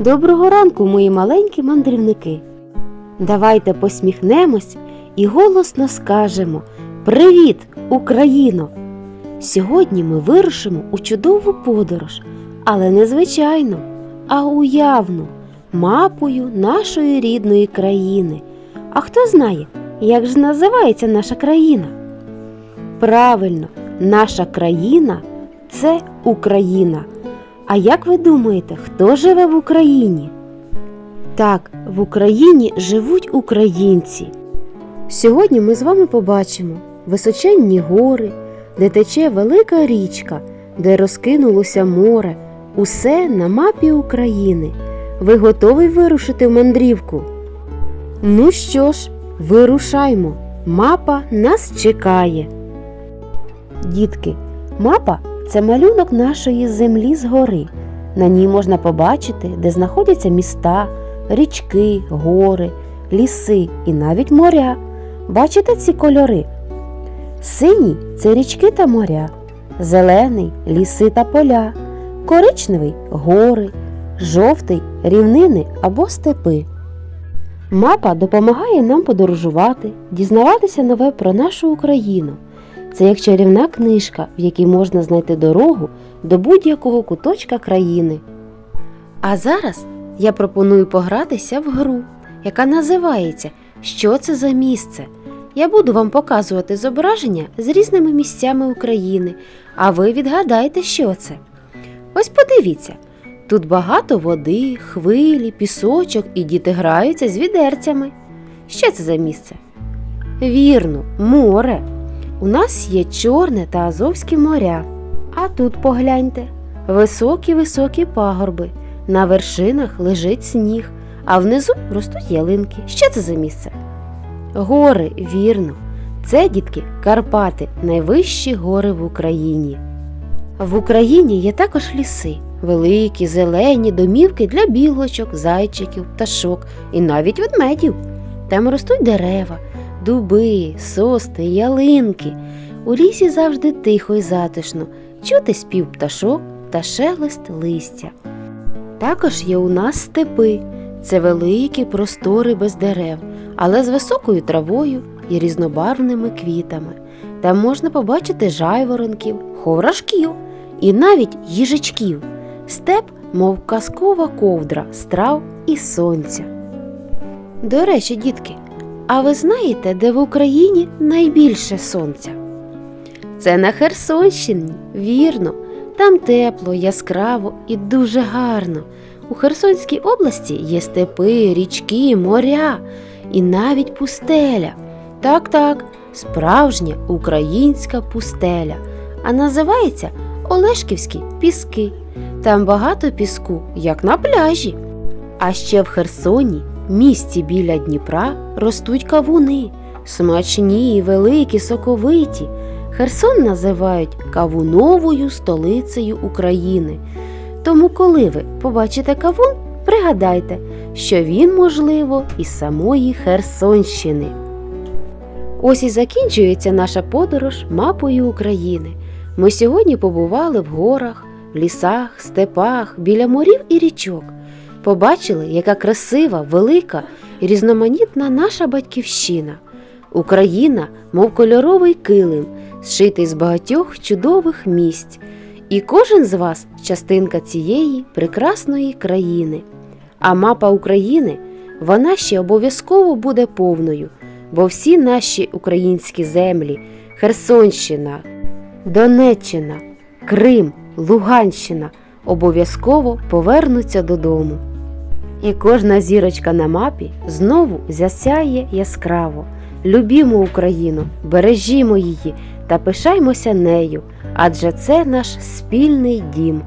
Доброго ранку, мої маленькі мандрівники. Давайте посміхнемось і голосно скажемо Привіт, Україно! Сьогодні ми вирушимо у чудову подорож, але не звичайну, а уявну, мапою нашої рідної країни. А хто знає, як ж називається наша країна? Правильно, наша країна це Україна. А як ви думаєте, хто живе в Україні? Так, в Україні живуть українці. Сьогодні ми з вами побачимо височенні гори, де тече велика річка, де розкинулося море. Усе на мапі України. Ви готові вирушити в мандрівку? Ну що ж, вирушаймо. Мапа нас чекає. Дітки, мапа це малюнок нашої землі згори. На ній можна побачити, де знаходяться міста, річки, гори, ліси і навіть моря. Бачите ці кольори? Синій це річки та моря, зелений ліси та поля, коричневий гори, жовтий рівнини або степи. Мапа допомагає нам подорожувати, дізнаватися нове про нашу Україну. Це як чарівна книжка, в якій можна знайти дорогу до будь-якого куточка країни. А зараз я пропоную погратися в гру, яка називається Що це за місце? Я буду вам показувати зображення з різними місцями України, а ви відгадайте, що це. Ось подивіться. Тут багато води, хвилі, пісочок і діти граються з відерцями. Що це за місце? Вірно, море. У нас є Чорне та Азовське моря. А тут погляньте високі високі пагорби. На вершинах лежить сніг, а внизу ростуть ялинки. Що це за місце? Гори, вірно. Це, дітки, Карпати, найвищі гори в Україні. В Україні є також ліси, великі, зелені домівки для білочок, зайчиків, пташок і навіть ведмедів. Там ростуть дерева, дуби, сосни, ялинки. У лісі завжди тихо і затишно, чути спів пташок та шелест листя. Також є у нас степи. Це великі простори без дерев, але з високою травою і різнобарвними квітами. Там можна побачити жайворонків, ховрашків і навіть їжачків. Степ, мов казкова ковдра з трав і сонця. До речі, дітки, а ви знаєте, де в Україні найбільше сонця? Це на Херсонщині, вірно. Там тепло, яскраво і дуже гарно. У Херсонській області є степи, річки, моря і навіть пустеля. Так, так, справжня українська пустеля. А називається Олешківські піски. Там багато піску, як на пляжі. А ще в Херсоні, місті біля Дніпра, ростуть кавуни, смачні, і великі, соковиті. Херсон називають кавуновою столицею України. Тому, коли ви побачите кавун, пригадайте, що він, можливо, із самої Херсонщини. Ось і закінчується наша подорож мапою України. Ми сьогодні побували в горах, лісах, степах, біля морів і річок. Побачили, яка красива, велика і різноманітна наша батьківщина. Україна, мов кольоровий килим, зшитий з багатьох чудових місць, і кожен з вас частинка цієї прекрасної країни. А мапа України вона ще обов'язково буде повною, бо всі наші українські землі Херсонщина, Донеччина, Крим, Луганщина обов'язково повернуться додому. І кожна зірочка на мапі знову засяє яскраво. Любімо Україну, бережімо її та пишаймося нею, адже це наш спільний дім.